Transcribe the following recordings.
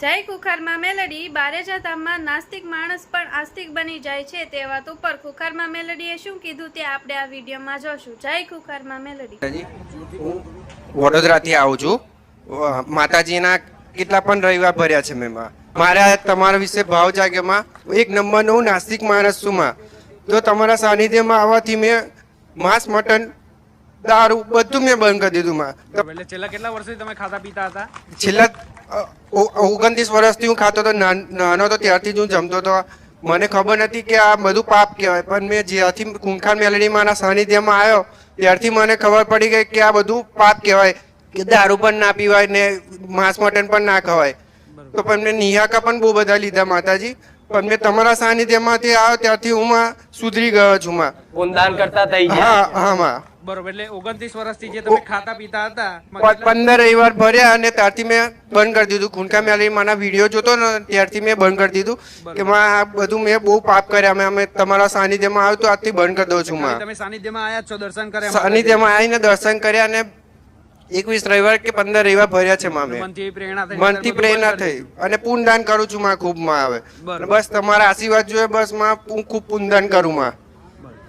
જય કુખારમાં મેલડી બારેજા ધામમાં નાસ્તિક માણસ પણ આસ્તિક બની જાય છે. તે વાત ઉપર કુખારમાં મેલડીએ શું કીધું તે આપણે આ વિડીયોમાં જોશું. જય કુખારમાં મેલડી. હું વડોદરાથી આવું છું. માતાજીના કેટલા પણ રવિવાર ભર્યા છે મેં. મારા તમારા વિશે ભાવ જાગ્યોમાં એક નંબરનો હું નાસ્તિક માણસ છું માં. તો તમારા સાનિધ્યમાં આવવાથી મેં માંસ મટન દારૂ બધું મેં બંધ કરી દીધું માં. છેલ્લા કેટલા વર્ષથી તમે ખાતા પીતા હતા? છેલ્લા ઓગણત્રીસ વર્ષથી હું ખાતો હતો, નાન- હતો, ત્યારથી જ હું જમતો હતો. મને ખબર નથી કે આ બધું પાપ કહેવાય, પણ મેં જ્યારથી કુંખાર મેલડી માના સાનિધ્યમાં આવ્યો, ત્યારથી મને ખબર પડી ગઈ કે આ બધું પાપ કહેવાય, કે દારૂ પણ ના પીવાય ને માંસ મટન પણ ના ખવાય. તો પણ મેં નિહાકા પણ બહુ બધા લીધા માતાજી. પણ મેં તમારા સાનિધ્યમાંથી આવ્યો ત્યારથી હું માં સુધરી ગયો છું માં. ગુણદાન કરતા થઈ ગયા. હા હા માં. બરોબર એટલે ઓગણત્રીસ વર્ષથી જે તમે ખાતા પીતા હતા પંદર રવિવાર ભર્યા અને ત્યારથી મેં બંધ કરી દીધું. ખૂનકા મેલી માના વીડિયો જોતો ને ત્યારથી મેં બંધ કરી દીધું. કે માં આ બધું મેં બહુ પાપ કર્યા. મેં અમે તમારા સાનિધ્યમાં આવ્યું તો આજથી બંધ કરી દઉં છું તમે સાનિધ્યમાં આયા છો દર્શન કર્યા સાનિધ્યમાં આવીને દર્શન કર્યા અને એકવીસ રવિવાર કે પંદર રવિવાર ભર્યા છે મામે. મનથી પ્રેરણા થઈ થઈ. અને પુનદાન કરું છું માં ખૂબમાં આવે. બસ તમારા આશીર્વાદ જોઈએ બસમાં હું ખૂબ પુનદાન કરું માં.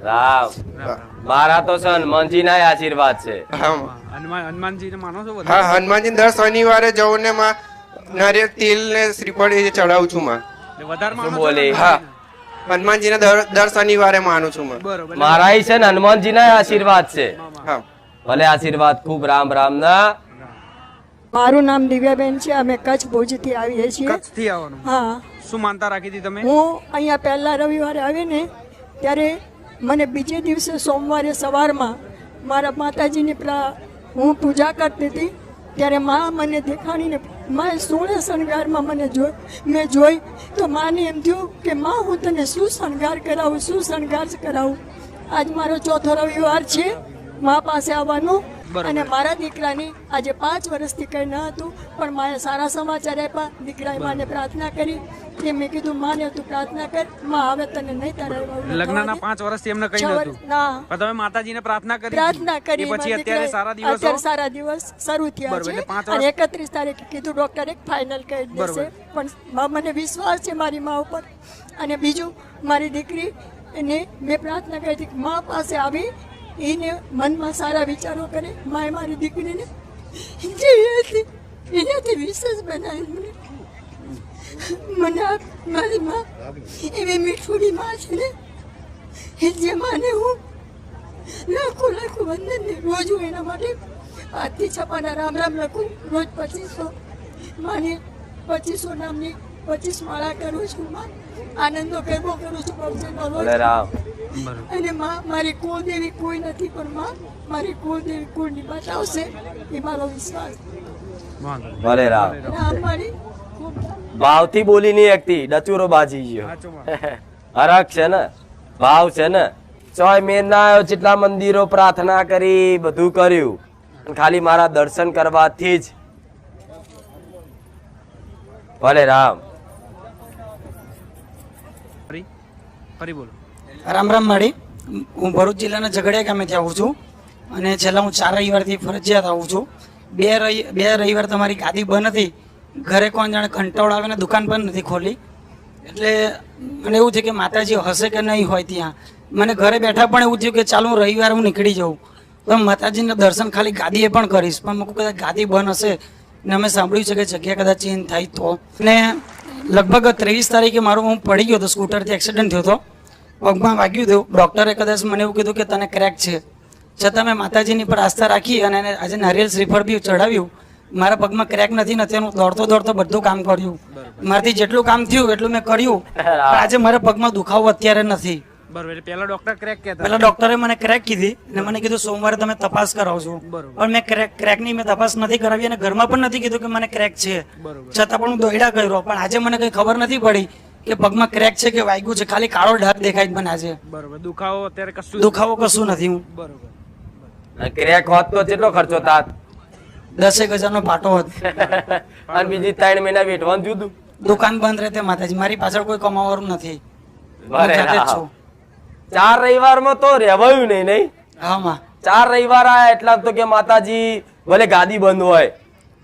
રામ. મારા તો સન હનુમાનજી ના આશીર્વાદ છે. હા. માનો છો હા હનુમાનજી દર શનિવારે જવું ને માં નારિયેળ તેલ ને શ્રીફળ એ ચડાવું છું માં. બોલે? હા. હનુમાનજીને દર દર શનિવારે માનું છું મારા ઈ છે ને હનુમાનજી ના આશીર્વાદ છે. હા. ભલે આશીર્વાદ ખૂબ રામ રામ ના મારું નામ દિવ્યાબેન છે. અમે કચ્છ ભુજથી આવીએ છીએ. કચ્છથી આવવાનું? હા. શું માનતા રાખી હતી તમે? હું અહીંયા પહેલા રવિવારે આવીને ત્યારે મને બીજે દિવસે સોમવારે સવારમાં મારા માતાજીની પ્રા હું પૂજા કરતી હતી. ત્યારે મા મને દેખાડીને માએ સોળે શણગારમાં મને જોઈ મેં જોઈ તો માને એમ થયું કે મા હું તને શું શણગાર કરાવું શું શણગાર કરાવું? આજ મારો ચોથો રવિવાર છે. મા પાસે આવવાનું. અને મારા દીકરાની આજે પાંચ વર્ષથી કંઈ ન હતું પણ માએ સારા સમાચાર આપ્યા. દીકરાએ માને પ્રાર્થના કરી. કે મેં કીધું માને તું પ્રાર્થના કર. માં હવે તને નહીં તારા લગ્નના પાંચ વર્ષથી એમને કઈ નતું ના. તમે માતાજીને પ્રાર્થના કરી પ્રાર્થના કરી પછી અત્યારે સારા દિવસ? અત્યારે સારા દિવસ શરૂ થયા છે. અને એકત્રીસ તારીખે કીધું ડોક્ટરે ફાઇનલ કહી દેશે. પણ મને વિશ્વાસ છે મારી મા ઉપર. અને બીજું મારી દીકરી એને મેં પ્રાર્થના કરી હતી મા પાસે આવી એને મનમાં સારા વિચારો કરે, માએ મારી દીકરીને જે હતી એનાથી વિશેષ બનાવી મને. મને મારી મા એવી મીઠુડી માં છે ને, એ જે માને હું લાખો લાખો વંદન રોજ હું એના માટે આજથી છપાના રામ રામ લખું. રોજ પચીસો માને, પચીસો નામની પચીસ માળા કરું છું માં. આનંદનો ભેગો કરું છું રોજ. રામ. અને માં મારી કુળદેવી કોઈ નથી પણ માં મારી કુળદેવી કુળની બચાવશે એ મારો વિશ્વાસ. ભલે રામ. મારી ભાવથી બોલી નહીં એકતી ડચુરો બાજી ગયો. હરખ છે ને? ભાવ છે ને? ચોય મેં ના આવ્યો જેટલા મંદિરો પ્રાર્થના કરી બધું કર્યું. ખાલી મારા દર્શન કરવાથી જ. ભલે રામ. ફરી? ફરી બોલો. રામ રામ માળી હું ભરૂચ જિલ્લાના ઝઘડિયા ગામેથી આવું છું. અને છેલ્લા હું ચાર રવિવારથી ફરજિયાત આવું છું. બે રવિ, બે રવિવાર તમારી ગાદી બંધ હતી. ઘરે કોણ જાણે કંટાળો આવે ને દુકાન પણ નથી ખોલી. એટલે મને એવું થયું કે માતાજી હશે કે નહીં હોય ત્યાં. મને ઘરે બેઠા પણ એવું થયું કે ચાલો હું રવિવાર હું નીકળી જાઉં. પણ માતાજીના દર્શન ખાલી ગાદીએ પણ કરીશ. પણ મૂકું કદાચ ગાદી બંધ હશે ને અમે સાંભળ્યું છે કે જગ્યા કદાચ ચેન્જ થાય તો. ને લગભગ ત્રેવીસ તારીખે મારું હું પડી ગયો હતો સ્કૂટરથી એક્સિડન્ટ થયો હતો. પગમાં વાગ્યું હતું. ડૉક્ટરે કદાચ મને એવું કીધું કે તને ક્રેક છે. છતાં મેં માતાજીની પર આસ્થા રાખી અને એને આજે નારિયેલ શ્રીફળ બી ચડાવ્યું મારા પગમાં ક્રેક નથી નથી હું દોડતો દોડતો બધું કામ કર્યું. મારાથી જેટલું કામ થયું એટલું મેં કર્યું. આજે મારા પગમાં દુખાવો અત્યારે નથી. પહેલા ડોક્ટર ક્રેક કહેતા. પેલા ડોક્ટરે મને ક્રેક કીધી અને મને કીધું સોમવારે તમે તપાસ કરાવજો. પણ મેં ક્રેક ક્રેકની મેં તપાસ નથી કરાવી અને ઘરમાં પણ નથી કીધું કે મને ક્રેક છે. છતાં પણ હું દોડ્યા કર્યો પણ આજે મને કઈ ખબર નથી પડી કે પગમાં ક્રેક છે કે વાગ્યું છે ખાલી કાળો ડાઘ દેખાય જ મને આજે. બરોબર. દુખાવો અત્યારે કશું દુખાવો કશું નથી હું. બરોબર. અને ક્રેક હોત તો કેટલો ખર્ચો થાત? દસેક હજારનો પાટો હોત. અને બીજી ત્રણ મહિના વેઠવાનું જુદું દુકાન બંધ રહેતે માતાજી. મારી પાછળ કોઈ કમાવાનું નથી. ચાર રવિવારમાં તો રહેવાયું નહીં નહીં? હા માં. ચાર રવિવાર આયા એટલા તો કે માતાજી ભલે ગાદી બંધ હોય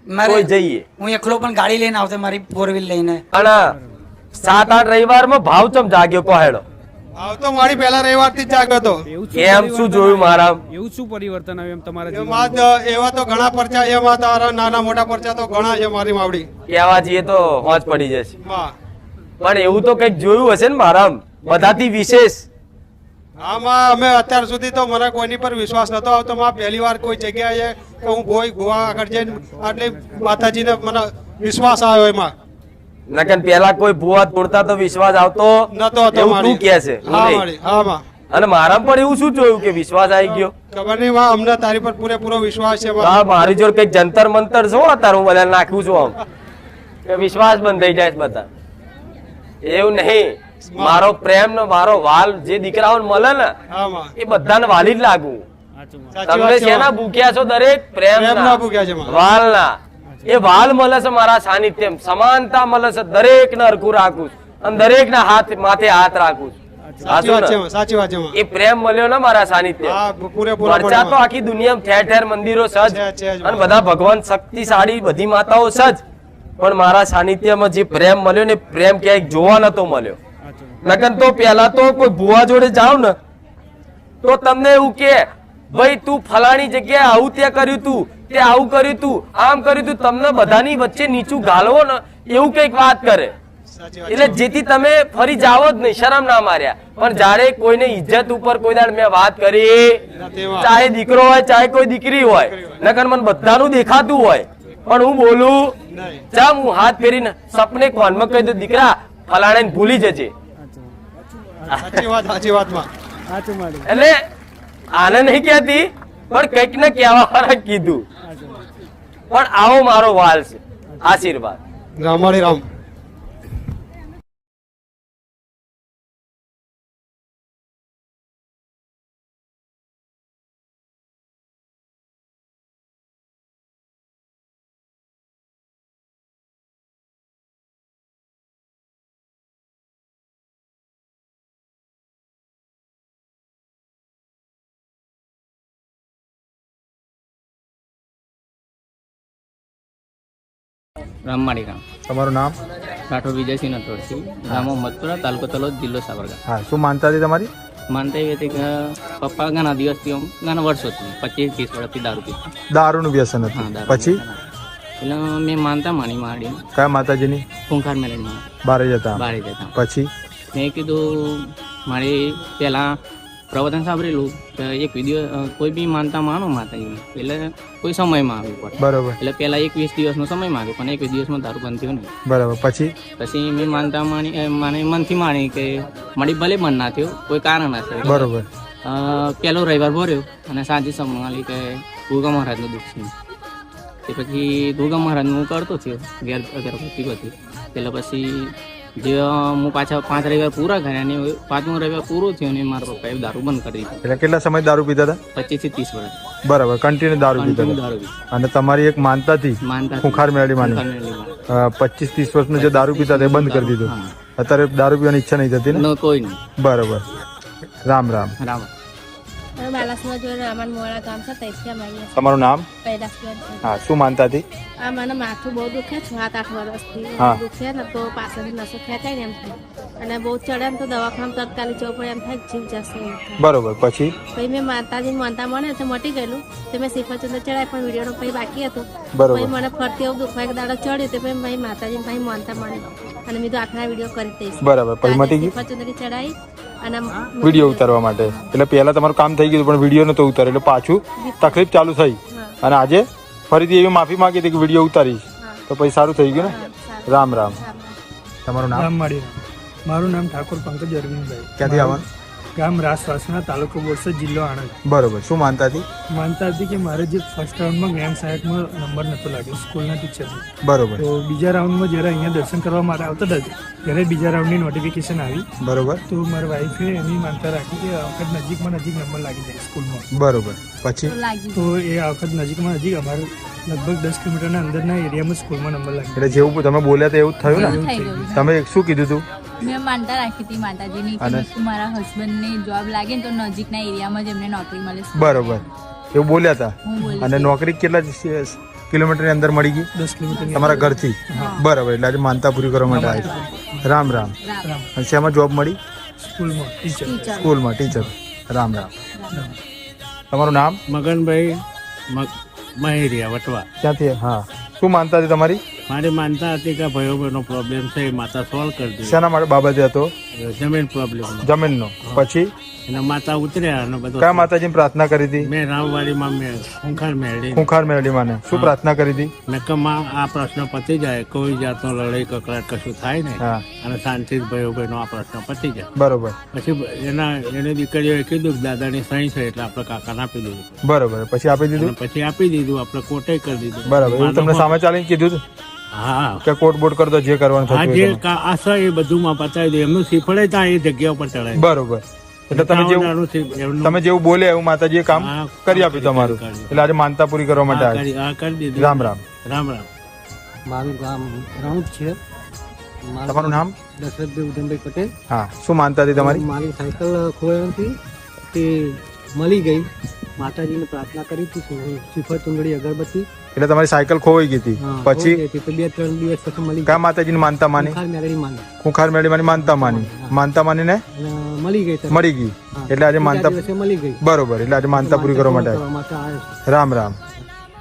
મારે જઈએ. હું એકલો પણ ગાડી લઈને આવતો મારી ફોર વ્હીલ લઈને. અને સાત આઠ રવિવારમાં ભાવ ચમ જાગ્યો કોહેડો તો મારી પહેલા રવિવારથી જ જાગ્યો હતો. એમ શું જોયું મારા? એવું શું પરિવર્તન આવ્યું એમ તમારા એમાં એવા તો ઘણા પરચા એમાં તારા નાના મોટા પરચા તો ઘણા છે મારી માવડી કહેવા જઈએ તો હોજ પડી જશે. પણ એવું તો કંઈક જોયું હશે ને મારા બધાથી વિશેષ. આમાં અમે અત્યાર સુધી તો મને કોઈની પર વિશ્વાસ નતો આવતો. માં પહેલી વાર કોઈ જગ્યાએ કે હું ભોય ગોવા આગળ જઈને આટલી માતાજીને મને વિશ્વાસ આવ્યો એમાં. નકન પેલા કોઈ ભૂવા તોડતા તો વિશ્વાસ આવતો નતો હતો તું કે છે. હા હા અને મારા પણ એવું શું જોયું કે વિશ્વાસ આવી ગયો? ખબર નહીં વા અમને તારી પર પૂરેપૂરો વિશ્વાસ છે માં. મારી જોડે કંઈક જંતર મંતર છો હું બધા નાખું છું આમ. કે વિશ્વાસ બંધ થઈ જાય બધા. એવું નહીં. મારો પ્રેમ નો મારો વાલ જે દીકરાઓને મળે ને એ બધાને વાલી જ લાગુ. તમે શેના ભૂખ્યા છો દરેક? પ્રેમ ના ભૂખ્યા છે વાલ વાલના. એ વાલ મળશે મારા સાનિધ્યમ. સમાનતા મળશે દરેક ને અરખું રાખું છું. અને દરેક ના હાથ માથે હાથ રાખું છું. સાચી વાત. એ પ્રેમ મળ્યો ને મારા સાનિધ્ય તો આખી દુનિયામાં ઠેર ઠેર મંદિરો સજ છે, છે જ. અને બધા ભગવાન શક્તિશાળી બધી માતાઓ સજ પણ મારા સાનિધ્યમાં જે પ્રેમ મળ્યો ને પ્રેમ ક્યાંય જોવા નતો મળ્યો. સાચું તો પેલા તો કોઈ ભુવા જોડે જાવ ને તો તમને એવું કે ભાઈ તું ફલાણી જગ્યાએ આવું ત્યાં કર્યું તું. તે આવું કર્યું તું આમ કર્યું તું તમને બધાની વચ્ચે નીચું ગાલવો ને એવું કંઈક વાત કરે. એટલે જેથી તમે ફરી જાવો જ નહીં શરમ ના માર્યા. પણ જ્યારે કોઈને ઇજ્જત ઉપર કોઈ દાડ મેં વાત કરી ચાહે દીકરો હોય ચાહે કોઈ દીકરી હોય નકર મને બધાનું દેખાતું હોય. પણ હું બોલું. ચામ હું હાથ ફેરીને સપને કોનમાં કહી દઉં દીકરા ફલાણે ભૂલી જજે. એટલે આને નહીં કહેતી પણ કંઈક ને કહેવા કીધું. પણ આવો મારો વાલ છે. આશીર્વાદ. રામાળી રામ. રામમાળી ગામ તમારું નામ? રાઠોડ વિજયસિંહ નટોડથી ગામ મથુરા તાલુકો તલોદ જિલ્લો સાબરકાંઠા. હા શું માનતા હતી તમારી? માનતા એવી હતી કે પપ્પા ઘણા દિવસથી ઘણા વર્ષોથી પચીસ ત્રીસ વર્ષથી દારૂ પીતા. દારૂનું વ્યસન હતું. પછી? એટલે મેં માનતા માણી માડી. કયા માતાજીની? ખૂંખાર મેરેજમાં બારે જતા. બારે જતા. પછી? મેં કીધું મારી પહેલાં પ્રવચન સાંભળેલું એક વીડિયો કોઈ બી માનતા માનો માતાજીને એટલે કોઈ સમયમાં આવ્યું પડે બરોબર. એટલે પહેલા એક વીસ દિવસનો સમય માંગ્યો પણ એક દિવસમાં દારૂ બંધ થયો નહીં. બરાબર. પછી? પછી મેં માનતા માની માને મનથી માણી કે મારી ભલે મન ના થયો કોઈ કારણ હશે બરોબર. અ, પહેલો રવિવાર ભર્યો અને સાંજે સંભાળી કે દુર્ગા મહારાજનું દુઃખ છે તે પછી દુર્ગા મહારાજનું હું કરતો થયો ઘેર અગરબત્તી બધી એટલે પછી જે હું પાછા પાંચ રવિવાર પૂરા કર્યા અને પાંચમો રવિવાર પૂરો થયો અને મારા પપ્પાએ દારૂ બંધ કરી દીધો. એટલે કેટલા સમય દારૂ પીતા હતા? પચીસથી ત્રીસ વર્ષ. બરાબર કન્ટિન્યુ દારૂ પીતા દારૂ અને તમારી એક માનતા હતી માનતા ખુખાર મેળવી માની. પચીસ ત્રીસ વર્ષનું જે દારૂ પીતા એ બંધ કરી દીધું. અત્યારે દારૂ પીવાની ઈચ્છા નહીં થતી ને? ન કોઈ નહીં. બરાબર. રામ રામ. રામ. તમારું નામ? હા શું માનતા હતી આ મને માથું બહુ દુખે છે સાત આઠ વર્ષથી દુખે ને તો પાછળથી નસો ખેંચાય ને એમ અને બહુ ચડે ને તો દવાખાના તત્કાલી જવું પડે એમ થાય જીવ જશે બરોબર પછી? પછી મેં માતાજી માનતા મને તો મટી ગયેલું. તો મેં શ્રીફળચંદ્ર ચડાય પણ વિડીયોનો પછી બાકી હતું. પછી મને ફરતી એવું દુખવા એક દાડો ચડ્યું તો પછી મારી માતાજી ભાઈ માનતા મળે. અને મેં તો આખના વીડિયો કરી દઈશ. બરાબર પછી મટી ગયું? શ્રીફળચંદ્ર ચડાઈ અને વીડિયો ઉતારવા માટે. એટલે પહેલા તમારું કામ થઈ ગયું પણ વીડિયો નતો ઉતાર એટલે પાછું તકલીફ ચાલુ થઈ. અને આજે? ફરીથી એવી માફી માંગી હતી કે વીડિયો ઉતારી તો પછી સારું થઈ ગયું ને? રામ રામ. તમારું નામ? મારું નામ ઠાકોર પંકજ અરવિંદભાઈ. ક્યાંથી આવવાનું ગામ રાસવાસના તાલુકો બોરસદ જિલ્લો આણંદ. બરોબર. શું માનતા હતી? માનતા હતી કે મારે જે ફર્સ્ટ રાઉન્ડમાં જ્ઞાન સહાયકમાં નંબર નહોતો લાગ્યો સ્કૂલના ટીચરનો બરોબર. તો બીજા રાઉન્ડમાં જ્યારે અહીંયા દર્શન કરવા માટે આવતા હતા ત્યારે બીજા રાઉન્ડની નોટિફિકેશન આવી. બરોબર. તો મારી વાઈફે એની માનતા રાખી કે આ વખત નજીકમાં નજીક નંબર લાગી જાય સ્કૂલમાં બરોબર. પછી? તો એ આ વખત નજીકમાં નજીક અમારે લગભગ દસ કિલોમીટરના અંદરના એરિયામાં સ્કૂલમાં નંબર લાગ્યો. એટલે જેવું તમે બોલ્યા તો એવું જ થયું ને? તમે શું કીધું હતું મેં માનતા રાખી હતી માતાજીની કે મારા હસબન્ડને જોબ લાગે તો નજીકના એરિયામાં જ એમને નોકરી મળે. બરોબર. એવું બોલ્યા હતા? અને નોકરી કેટલા કિલોમીટરની અંદર મળી ગઈ? દસ કિલોમીટર તમારા ઘરથી? બરાબર એટલે આજે માનતા પૂરી કરવા માટે આવી. રામ રામ. અને શેમાં જોબ મળી? સ્કૂલમાં ટીચર સ્કૂલમાં ટીચર રામ રામ. તમારું નામ? મગનભાઈ મહેરિયા વટવા. ક્યાંથી? હા. શું માનતા હતી તમારી? મારી માનતા હતી કે ભાઈઓ બહેનો પ્રોબ્લેમ છે એ માતા સોલ્વ કરી દે. શેના માટે બાબતે હતો? જમીન પ્રોબ્લેમ જમીનનો. પછી? અને માતા ઉતર્યા અને બધું કયા માતાજીની પ્રાર્થના કરી હતી? મેં રામવાડીમાં મેં ખુંખાર મેળી ખુંખાર મેળી માને શું પ્રાર્થના કરી હતી? મેં કે માં આ પ્રશ્ન પતી જાય. કોઈ જાતનો લડાઈ કકડાટ કશું થાય ને અને શાંતિ ભાઈઓ બહેનો આ પ્રશ્ન પતી જાય. બરોબર. પછી એના એને દીકરીઓએ કીધું કે દાદાની સહી છે એટલે આપણે કાકાને આપી દીધું. બરોબર. પછી આપી દીધું? પછી આપી દીધું આપણે કોટે કરી દીધું. બરાબર. તમને સામે ચાલીને કીધું હા. કે કોટ બોટ કરતો જે કરવાનું આ થતું જે આશા એ બધુંમાં પતાવી દે. એમનું શીફળે ત્યાં એ જગ્યા ઉપર ચડાય. બરોબર. એટલે તમે જેવું નાનું તમે જેવું બોલે એવું માતાજી કામ કરી આપ્યું તમારું. એટલે આજે માનતા પૂરી કરવા માટે હા, હા, રામ રામ. રામ રામ. મારું ગામ રાઉન્ડ છે. તમારું નામ? દશરથભાઈ ઉધમભાઈ પટેલ. હા. શું માનતા હતી તમારી? મારી સાયકલ ખોવાઈ હતી તે મળી ગઈ. માતાજીને પ્રાર્થના કરી હતી શ્રીફળ ચુંદડી અગરબત્તી એટલે તમારી સાયકલ ખોવાઈ ગઈ હતી. પછી? કા ગઈ બે ત્રણ દિવસ પછી મળી કયા માતાજીની માનતા માની? ખુખાર મેળી માની. માનતા માની. માનતા માની ને મળી ગઈ મળી ગઈ. એટલે આજે માનતા મળી ગઈ. બરોબર એટલે આજે માનતા પૂરી કરવા માટે. રામ રામ.